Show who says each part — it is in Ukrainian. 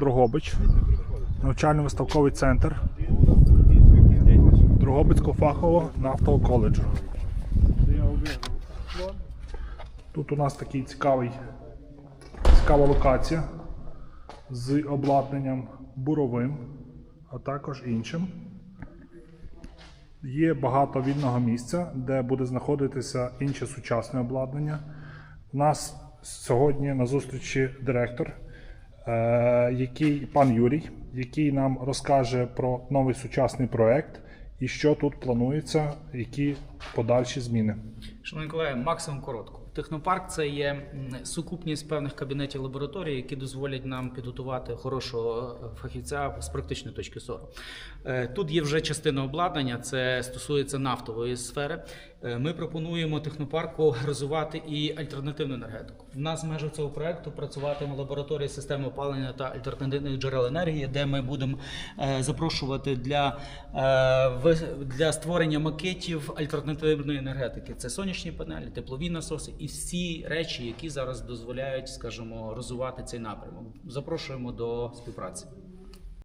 Speaker 1: Дрогобич, навчально-виставковий центр Дрогобицького фахового нафтового коледжу. Тут у нас такий цікавий, цікава локація з обладнанням буровим, а також іншим. Є багато вільного місця, де буде знаходитися інше сучасне обладнання. У нас сьогодні на зустрічі директор, який, пан Юрій, який нам розкаже про новий сучасний проект і що тут планується, які подальші зміни.
Speaker 2: Шановні колеги, максимум коротко. Технопарк це є сукупність певних кабінетів лабораторій, які дозволять нам підготувати хорошого е, фахівця з практичної точки зору. Е, Тут є вже частина обладнання, це стосується нафтової сфери. Е, Ми пропонуємо технопарку розвивати і альтернативну енергетику. В нас в межах цього проекту працюватиме лабораторія системи опалення та альтернативних джерел енергії, де ми будемо запрошувати для, для створення макетів альтернативної енергетики. Це сонячні панелі, теплові насоси і всі речі, які зараз дозволяють, скажімо, розвивати цей напрямок. Запрошуємо до співпраці.